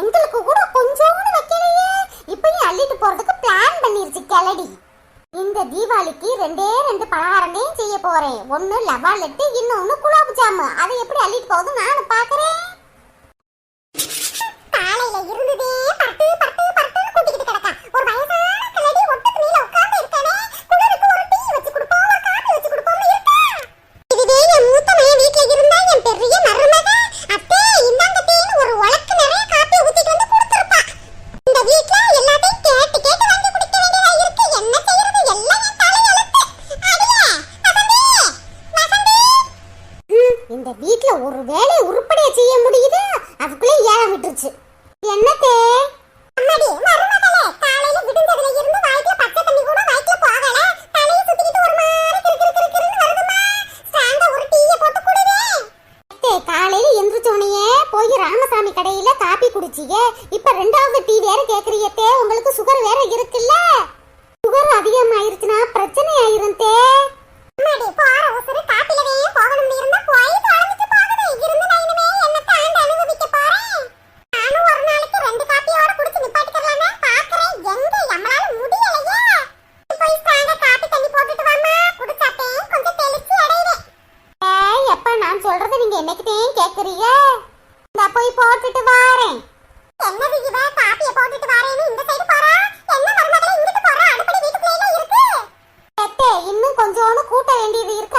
எங்களுக்கு கூட கொஞ்சோண்டு வைக்கலையே. இப்பயே அள்ளிட்டு போறதுக்கு பிளான் பண்ணிருச்சு கிளடி. இந்த தீபாவளிக்கு ரெண்டே ரெண்டு பலகாரமே செய்ய போறேன். ஒன்னு லவா லட்டு இன்னொன்னு குலாப் ஜாமு. அதை எப்படி அள்ளிட்டு போகுது நானும் பாக்குறேன்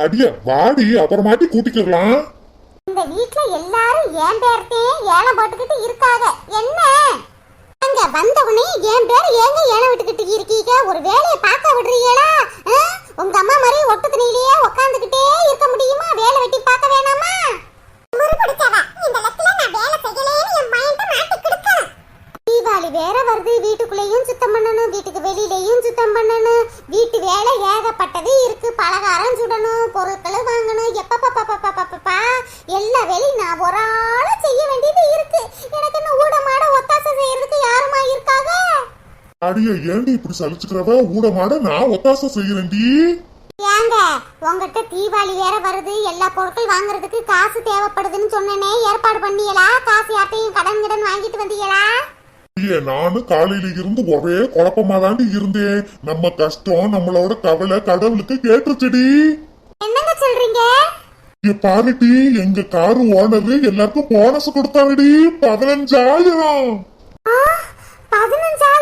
அடிய வாடி அப்புறமாட்டி கூட்டிக்கலாம் இந்த வீட்ல எல்லாரும் ஏன் பேர்த்தே ஏழை போட்டுக்கிட்டு இருக்காங்க. என்ன? அங்க வந்த உடனே என் பேர் ஏங்க ஏழை விட்டுக்கிட்டு இருக்கீங்க? ஒரு வேலையை பார்க்க அடிய ஏண்டி இப்படி சலிச்சுக்கிறவ? ஊடமாட நான் ஒத்தாசை செய்யறேன்டி. ஏங்க உங்ககிட்ட தீபாவளி வேற வருது. எல்லா பொருட்கள் வாங்குறதுக்கு காசு தேவைப்படுதுன்னு சொன்னனே. ஏற்பாடு பண்ணீங்களா காசு யார்ட்டையும் கடன் கடன் வாங்கிட்டு வந்தீங்களா நானும் காலையில இருந்து ஒரே குழப்பமா இருந்தேன். நம்ம கஷ்டம் நம்மளோட கவலை கடவுளுக்கு கேட்டுச்சுடி என்னங்க சொல்றீங்க? பாருடி எங்க கார் ஓனரு எல்லாருக்கும் போனஸ் கொடுத்தாங்கடி பதினஞ்சாயிரம். பதினஞ்சாயிரம்?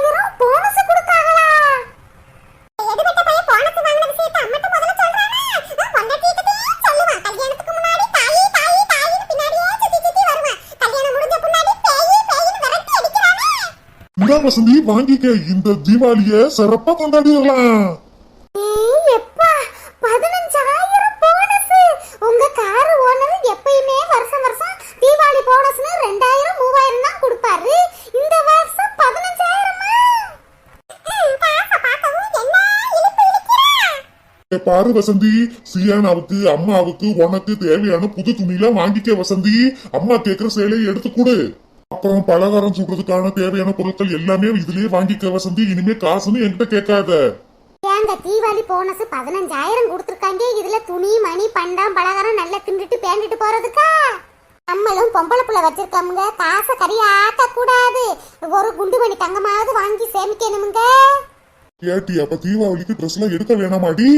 வசந்தி வாங்கிக்க இந்த தீபாவளிய சிறப்பா கொண்டாடிடலாம். எப்பா பதினஞ்சாயிரம் எப்பயுமே வருஷம் வருஷம் தீபாவளி போனஸ்னு ரெண்டாயிரம் மூவாயிரம் கொடுப்பாரு. இந்த பாரு வசந்தி சீயானாவுக்கு அம்மாவுக்கு உனக்கு தேவையான புது துணியெல்லாம் வாங்கிக்க வசந்தி. அம்மா கேக்குற சேலையை எடுத்து கொடு. அப்புறம் பலகாரம் சுடுறதுக்கான தேவையான பொருட்கள் எல்லாமே இதுலயே வாங்கிக்க வசந்தி. இனிமே காசுன்னு என்கிட்ட கேட்காத. ஏங்க தீவாளி போனஸ் பதினஞ்சாயிரம் கொடுத்துருக்காங்க. இதுல துணி மணி பண்டம் பலகாரம் நல்லா திண்டுட்டு பேண்டிட்டு போறதுக்கா? நம்மளும் பொம்பளை புள்ள வச்சிருக்கோமுங்க. காசை கரியாத்த கூடாது ஒரு குண்டு மணி தங்கமாவது வாங்கி சேமிக்கணுமுங்க. ஏட்டி அப்ப தீபாவளிக்கு ட்ரெஸ் எல்லாம் எடுக்க வேணாமாடி?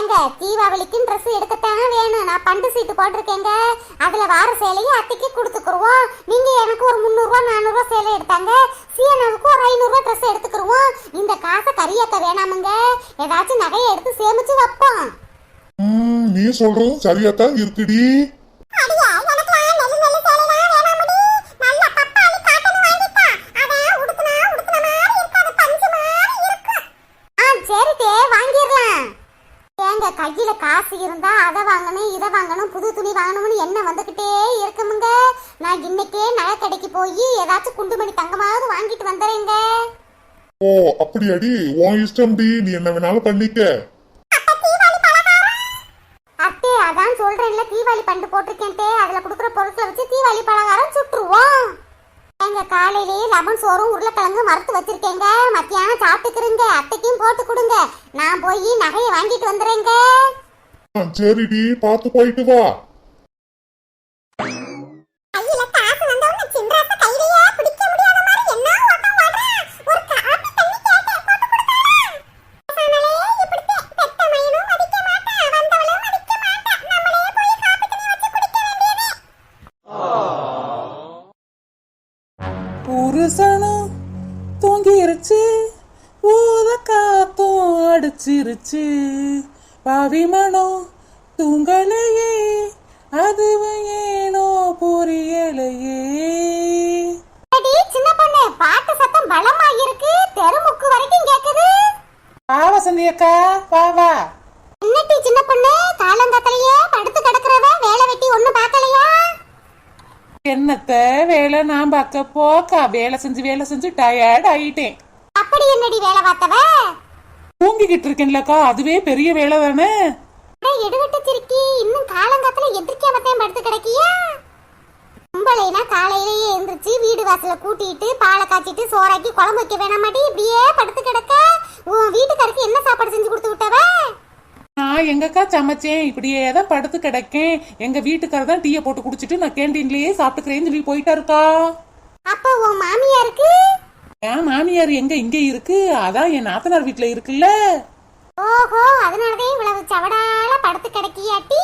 எங்க தீபாவளிக்கு Dress எடுக்கத்தான் வேணும். நான் பண்டு சீட்டு போட்டிருக்கேங்க. அதுல வார சேலையை அத்தைக்கு கொடுத்துக்குருவோம். நீங்க எனக்கு ஒரு முந்நூறுவா நானூறுவா சேலை எடுத்தாங்க. சீனாவுக்கு ஒரு ஐநூறுவா ட்ரெஸ் எடுத்துக்கிருவோம். இந்த காசை கரியாக்க வேணாமுங்க. ஏதாச்சும் நகையை எடுத்து சேமிச்சு வைப்போம். நீ சொல்றதும் சரியாத்தான் இருக்குடி ஆ, சரி தே, வாங்கிடலாம். ஏங்க கையில காசு இருந்தா அதை வாங்கணும் இதை வாங்கணும் புது துணி வாங்கணும்னு என்ன வந்துகிட்டே இருக்குமுங்க. நான் இன்னைக்கே நகை கடைக்கு போய் ஏதாச்சும் குண்டுமணி தங்கமாவது வாங்கிட்டு வந்துடுறேங்க ஓ அப்படியாடி? உன் இஷ்டம்டி. நீ என்ன வேணாலும் பண்ணிக்க. அத்தே அதான் சொல்றேன்ல தீபாவளி பண்டு போட்டிருக்கேன்ட்டே. அதுல கொடுக்குற பொருட்களை வச்சு தீபாவளி பலகாரம் சுட்டுருவோம். எங்க காலையிலேயே லெமன் சோறும் உருளைக்கிழங்கு மறுத்து வச்சிருக்கேங்க. மத்தியானம் சாப்பிட்டுக்கிறேங்க. அத்தைக்கும் போட்டு கொடுங்க. நான் போய் நகையை வாங்கிட்டு வந்துடுறேங்க ஆ, சரிடி பார்த்து போயிட்டு வா. புருஷனும் தூங்கிருச்சு ஊத காத்தும் அடிச்சிருச்சு. பவிமனம் தூங்கலையே அதுவும் ஏனோ புரியலையே சின்ன பொண்ணு பாட்டு சத்தம் பலமா இருக்கு தெருமுக்கு வரைக்கும் கேக்குது. வா வசந்தி அக்கா வா வா என்னட்டி சின்ன பொண்ணு காலங்காத்தலையே படுத்து கிடக்குறவ வேலை வெட்டி ஒண்ணு பார்க்கலையா? என்னத்த வேலை நான் பார்க்க போக்கா வேலை செஞ்சு வேலை செஞ்சு டயர்ட் ஆயிட்டேன். அப்படி என்னடி வேலை பார்த்தவ? தூங்கிக்கிட்டு இருக்கேன்லக்கா அதுவே பெரிய வேலை தானே? எடுவிட்டு சிரிக்கி இன்னும் காலங்காத்துல எதிர்க்க மத்தையும் படுத்து கிடக்கியா? கும்பலைனா காலையிலேயே எந்திரிச்சு வீடு வாசல கூட்டிட்டு பாலை காய்ச்சிட்டு சோறாக்கி குழம்பு வைக்க வேணாமாட்டி இப்படியே படுத்து கிடக்க? உன் வீட்டுக்காருக்கு என்ன சாப்பாடு செஞ்சு கொடுத்து விட்டவ? நான் எங்கக்கா சமைச்சேன் இப்படியே தான் படுத்து கிடக்கேன். எங்க வீட்டுக்காரர் தான் டீயை போட்டு குடிச்சிட்டு நான் கேண்டீன்லயே சாப்பிட்டுக்கிறேன்னு சொல்லி போயிட்டாருக்கா. அப்ப உன் மாமியாருக்கு? என் மாமியார் எங்க இங்க இருக்கு? அதான் என் நாத்தனார் வீட்ல இருக்குல்ல? ஓஹோ அதனாலதான் இவ்வளவு சவடால படுத்து கிடக்கியாட்டி.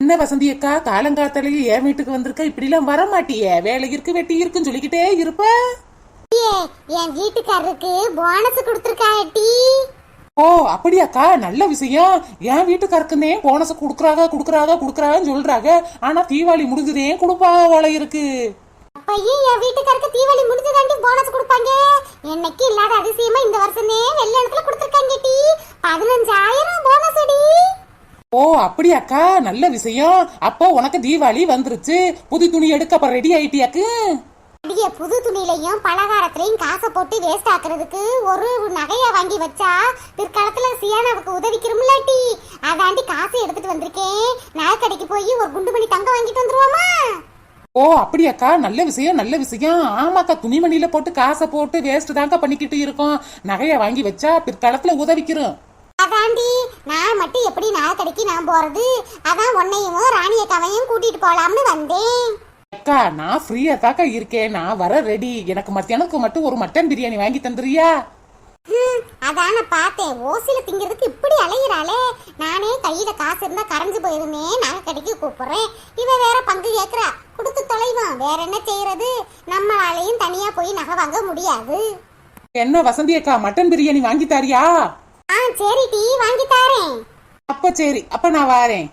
என்ன வசந்தி அக்கா காலங்காத்தாலேயே என் வீட்டுக்கு வந்திருக்க? இப்படிலாம் வர மாட்டியே வேலை இருக்கு வெட்டி இருக்குன்னு சொல்லிக்கிட்டே இருப்ப? என் வீட்டுக்காரருக்கு போனஸ் கொடுத்துருக்காட்டி ஓ அப்படியாக்கா நல்ல விஷயம். என் வீட்டுக்காரக்குன்னே போனஸ் குடுக்குறாங்க குடுக்குறாங்க குடுக்குறாங்கன்னு சொல்றாங்க ஆனா தீபாவளி முடிஞ்சதே கொடுப்பா போல இருக்கு. அப்பையும் என் வீட்டுக்காருக்கு தீபாவளி கொடுப்பாங்க என்னைக்கு இல்லாத அதிசயமா இந்த வருஷமே வெள்ளத்துல கொடுத்துருக்காங்க டி பதினஞ்சாயிரம் போனஸ் அடி. ஓ அப்படியாக்கா? நல்ல விஷயம். அப்போ உனக்கு தீபாவளி வந்துருச்சு. புது துணி எடுக்க அப்ப ரெடி ஆயிட்டியாக்கு? அடிய புது துணிலையும் பலகாரத்திலையும் காசை போட்டு வேஸ்ட் ஆக்குறதுக்கு ஒரு நகைய வாங்கி வச்சா பிற்காலத்துல சியானாவுக்கு உதவிக்கிறோம்ல டி. அதாண்டி காசு எடுத்துட்டு வந்திருக்கேன். நகை கடைக்கு போய் ஒரு குண்டு மணி தங்கம் வாங்கிட்டு வந்துருவோமா? ஓ அப்படியாக்கா? நல்ல விஷயம் நல்ல விஷயம். ஆமாக்கா துணிமணியில போட்டு காசை போட்டு வேஸ்ட் தாங்க பண்ணிக்கிட்டு இருக்கோம். நகைய வாங்கி வச்சா பிற்காலத்துல உதவிக்கிறோம். அதாண்டி நான் மட்டும் எப்படி நகை கடைக்கு நான் போறது? அதான் உன்னையும் ராணிய கவையும் கூட்டிட்டு போலாம்னு வந்தேன். அக்கா நான் ஃப்ரீயா தாக்கா இருக்கேன். நான் வர ரெடி எனக்கு மத்தியானத்துக்கு மட்டும் ஒரு மட்டன் பிரியாணி வாங்கி தந்துறியா அதான் நான் பார்த்தேன். ஓசில திங்கிறதுக்கு இப்படி அலையிறாளே. நானே கையில காசு இருந்தா கரைஞ்சு போயிருந்தேன் நகை கடைக்கு கூப்பிடுறேன். இவ வேற பங்கு கேக்குறா. கொடுத்து தொலைவான். வேற என்ன செய்யறது? நம்மளாலையும் தனியா போய் நகை வாங்க முடியாது. என்ன வசந்தி அக்கா மட்டன் பிரியாணி வாங்கி தாரியா? ஆ சரி டீ வாங்கி தாரேன். அப்ப சரி அப்ப நான் வாரேன்.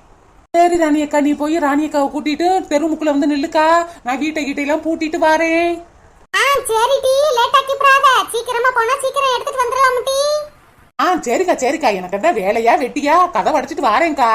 சரி ராணி அக்கா நீ போய் ராணி அக்காவை கூட்டிட்டு தெருமுக்குள்ள வந்து நில்லுக்கா. நான் வீட்டை கிட்டையெல்லாம் பூட்டிட்டு வாரேன். சரி லேட் சீக்கிரமா போனா சீக்கிரம் எடுத்துட்டு வந்துடலாம் ஆ சரிக்கா சரிக்கா. எனக்கு என்ன வேலையா வெட்டியா? கதை அடிச்சிட்டு வாரேன்க்கா.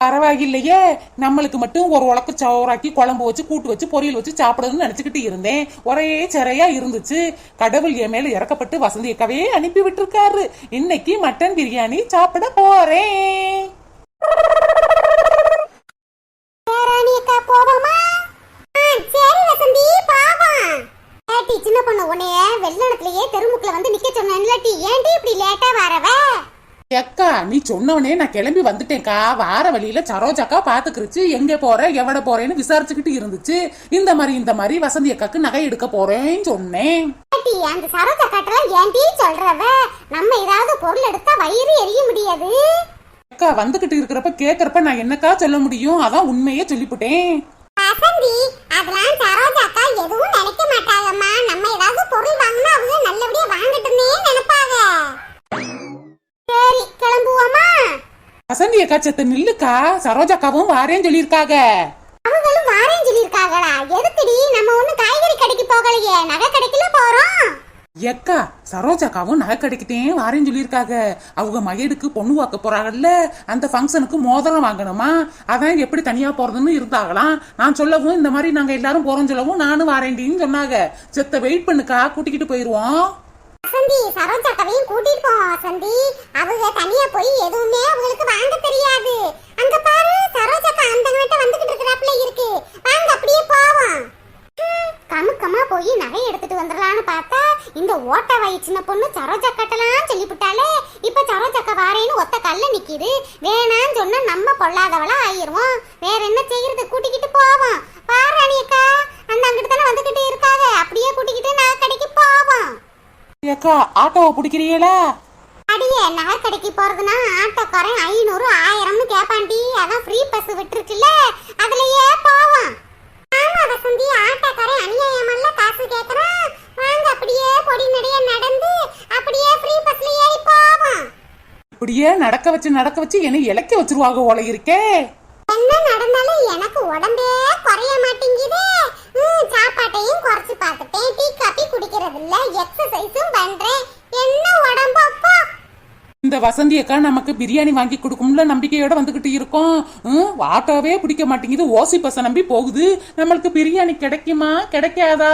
பரவாயில்லையே. நம்மளுக்கு மட்டும் ஒரு உலக்கு சோறாக்கி குழம்பு வச்சு கூட்டு வச்சு பொரியல் வச்சு சாப்பிடணும்னு நினைச்சுக்கிட்டு இருந்தேன். ஒரே சிறையா இருந்துச்சு. கடவுள் என் மேல இறக்கப்பட்டு வசந்தியக்காவே அனுப்பி விட்டுருக்காரு. இன்னைக்கு மட்டன் பிரியாணி சாப்பிட போறேன் ராணி அக்கா போவோமா ஆ சரி வசந்தி பாவம் ஏட்டி சின்ன பொண்ணு உன்னைய வெள்ளனத்திலேயே தெருமுக்குல வந்து நிக்க சொன்னேன்ல டீ ஏன்டி இப்படி லேட்டா வரவ? அக்கா நீ சொன்னவனே நான் கிளம்பி வந்துட்டேன்க்கா. வார வழியில சரோஜாக்கா பாத்துக்கிருச்சு. எங்க போற எவட போறேன்னு விசாரிச்சுக்கிட்டு இருந்துச்சு. இந்த மாதிரி இந்த மாதிரி வசந்தி அக்காக்கு நகை எடுக்க போறேன்னு சொன்னேன். ஏட்டி, அந்த சரோஜா கட்டெல்லாம் ஏன்டி சொல்றவ? நம்ம ஏதாவது பொருள் எடுத்தா வயிறு எரிய முடியாது. அக்கா வந்துகிட்டு இருக்கிறப்ப கேக்குறப்ப நான் என்னக்கா சொல்ல முடியும்? அதான் உண்மையே சொல்லிவிட்டேன் வசந்தி அதெல்லாம் சரோஜா அக்கா எதுவும் நினைக்க மாட்டாங்கம்மா. நம்ம ஏதாவது பொருள் வாங்கினா அவங்க நல்லபடியா வாங்கட்டுமே நினைப்பாங்க. சரி கிளம்புவோமா? வசந்தி அக்கா செத்த நில்லுக்கா? சரோஜாக்காவும் வாரேன்னு சொல்லியிருக்காங்க அவங்களும் வாரேன்னு சொல்லியிருக்காங்களா எதுக்குடி? நம்ம ஒண்ணு காய்கறி கடைக்கு போகலையே. நகை கடைக்குல போறோம். எக்கா சரோஜாக்காவும் நகை கடைக்கிட்டேன் வாரேன்னு சொல்லியிருக்காங்க அவங்க மகனுக்கு பொண்ணு வாக்க போறாங்கல்ல. அந்த ஃபங்க்ஷனுக்கு மோதிரம் வாங்கணுமா? அதான் எப்படி தனியா போறதுன்னு இருந்தாங்களாம். நான் சொல்லவும் இந்த மாதிரி நாங்க எல்லாரும் போறோம் சொல்லவும் நானும் வாரேண்டின்னு சொன்னாங்க செத்த வெயிட் பண்ணுக்கா கூட்டிக்கிட்டு போயிருவோம். வசந்தி சரோஜா அக்காவையும் கூட்டிட்டு போவோம் வசந்தி. அவங்க தனியா போய் எதுவுமே அவங்களுக்கு வாங்க தெரியாது. அங்க பாரு சரோஜா அக்கா அந்த கிட்ட வந்துகிட்டு இருக்கிறாப்புல இருக்கு. வாங்க அப்படியே போவோம். கமுக்கமா போய் நகை எடுத்துட்டு வந்துடலாம்னு பார்த்தா இந்த ஓட்ட வாய் சின்ன பொண்ணு சரோஜா கட்டலாம் சொல்லிவிட்டாலே இப்ப சரோஜா அக்கா வாரேன்னு ஒத்த கல்ல நிக்கிது. வேணான்னு சொன்னா நம்ம பொல்லாதவளா ஆயிருவோம் வேற என்ன செய்யறது? கூட்டிக்கிட்டு போவோம் பாரு அக்கா அந்த அங்கிட்டு தானே வந்துகிட்டு இருக்காங்க அப்படியே கூட்டிக்கிட்டு நகை கடைக்கு போவோம் ஏக்கா ஆட்டோவை பிடிக்கிறீங்களா? அடியே நகை கடைக்கு போறதுனா ஆட்டோக்காரன் ஐநூறு ஆயிரம்னு கேப்பாண்டி அதான் ஃப்ரீ பஸ் விட்டுருக்குல்ல அதுலயே போவோம் ஆமா வசந்தி ஆட்டோக்காரன் அநியாயமல்ல காசு கேக்குறான். வாங்க அப்படியே பொடி நடைய நடந்து அப்படியே ஃப்ரீ பஸ்ல ஏறி போவோம் இப்படியே நடக்க வச்சு நடக்க வச்சு என்னை இலக்க வச்சிருவாங்க போல இருக்கே. என்ன இந்த வசந்தி அக்கா நமக்கு பிரியாணி வாங்கி கொடுக்கும்ல நம்பிக்கையோட வந்துகிட்டு இருக்கோம். ஆட்டோவே பிடிக்க மாட்டேங்குது. ஓசி பச நம்பி போகுது. நம்மளுக்கு பிரியாணி கிடைக்குமா? கிடைக்காதா?